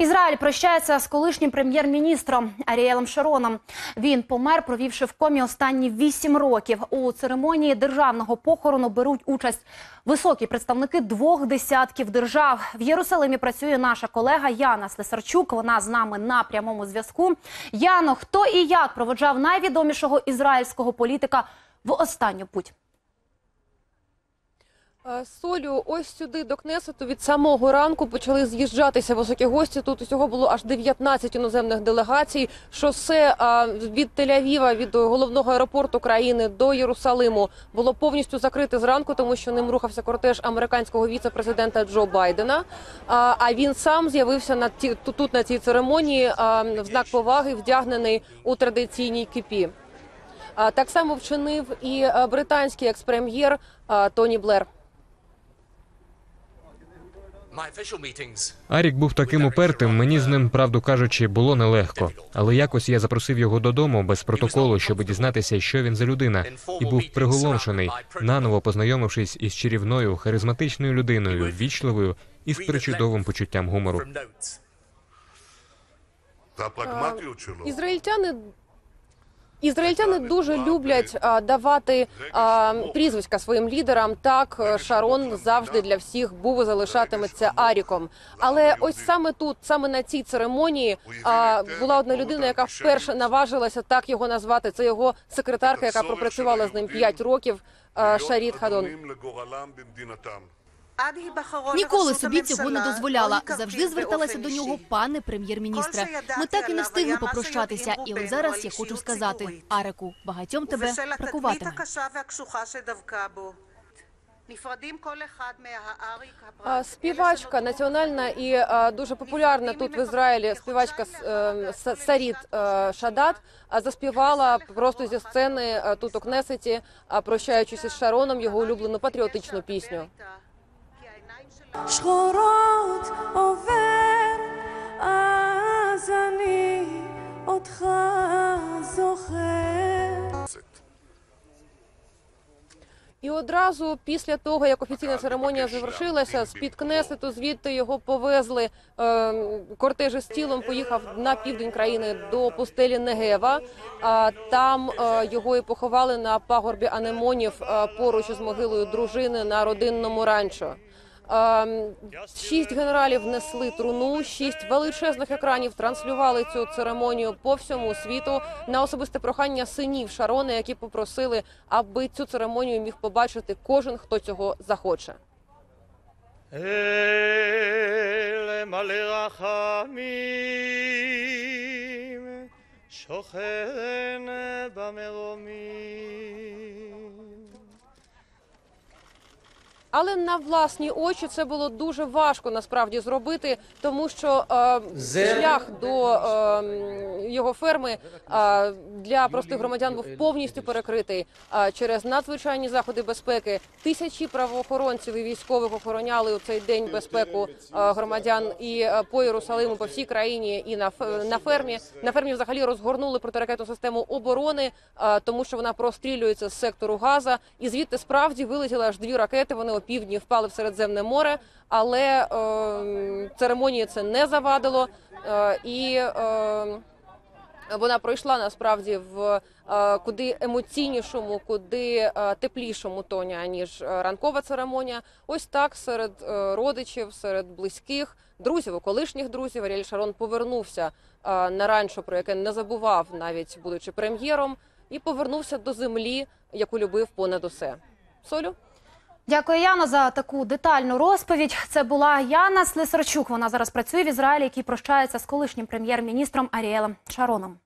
Ізраїль прощається з колишнім прем'єр-міністром Аріелем Шароном. Він помер, провівши в комі останні вісім років. У церемонії державного похорону беруть участь високі представники двох десятків держав. В Єрусалимі працює наша колега Яна Слесарчук. Вона з нами на прямому зв'язку. Яно, хто і як проводжав найвідомішого ізраїльського політика в останню путь? Е, Солю, ось сюди до Кнесету від самого ранку почали з'їжджатися високі гості. Тут усього було аж 19 іноземних делегацій. Шосе від Тель-Авіва, від головного аеропорту країни до Єрусалиму було повністю закрите зранку, тому що ним рухався кортеж американського віце-президента Джо Байдена. А, він сам з'явився на ті тут на цій церемонії в знак поваги, вдягнений у традиційній кипі. А, так само вчинив і британський експрем'єр Тоні Блер. Арік був таким упертим. Мені з ним, правду кажучи, було нелегко. Але якось я запросив його додому без протоколу, щоб дізнатися, що він за людина, і був приголомшений, наново познайомившись із чарівною, харизматичною людиною, вічливою і з причудовим почуттям гумору. Е, ізраїльтяни Ізраїльтяни дуже люблять а, давати а, прізвиська своїм лідерам. Так е, Шарон завжди для всіх був і залишатиметься Аріком. Але ось саме тут, саме на цій церемонії, а, була одна людина, яка вперше наважилася так його назвати. Це його секретарка, яка пропрацювала з ним 5 років. а, Шаріт Хадон. Ніколи собі цього не дозволяла. Завжди зверталася до нього, пане прем'єр-міністре. Ми так і не встигли попрощатися. І от зараз я хочу сказати, Ареку, багатьом тебе бракуватиме. Співачка національна і дуже популярна тут в Ізраїлі. Співачка е, Саріт е, Шадат заспівала просто зі сцени е, тут у Кнесеті, прощаючись із Шароном його улюблену патріотичну пісню. כי העיניים שלו שחורות עובר, אז אני אותך זוכר. І одразу після того, як офіційна церемонія завершилася, з під Кнесету звідти його повезли. Е, кортеж із тілом поїхав на південь країни до пустелі Негева. А там е, його і поховали на пагорбі Анемонів е, поруч із могилою дружини на родинному ранчо. Ем, Шість генералів несли труну, шість величезних екранів транслювали цю церемонію по всьому світу на особисте прохання синів Шарона, які попросили, аби цю церемонію міг побачити кожен, хто цього захоче. אל מלא רחמים, שוכן במרומים. Але на власні очі це було дуже важко насправді зробити, тому що е, шлях до е, його ферми е, для простих громадян був повністю перекритий е, через надзвичайні заходи безпеки. Тисячі правоохоронців і військових охороняли у цей день безпеку е, громадян і е, по Єрусалиму, по всій країні, і на на фермі. На фермі взагалі розгорнули протиракетну систему оборони, е, тому що вона прострілюється з сектору Газа, і звідти справді вилетіли аж дві ракети. Вони опівдні впали в Середземне море, але е, церемонії це не завадило. Е, і е, вона пройшла насправді в е, куди емоційнішому, куди е, теплішому тоні аніж е, ранкова церемонія. Ось так серед е, родичів, серед близьких, друзів, колишніх друзів. Аріель Шарон повернувся е, на ранчо, про яке не забував, навіть будучи прем'єром, і повернувся до землі, яку любив понад усе. Солю. Дякую, Яно, за таку детальну розповідь. Це була Яна Слесарчук. Вона зараз працює в Ізраїлі, який прощається з колишнім прем'єр-міністром Аріелем Шароном.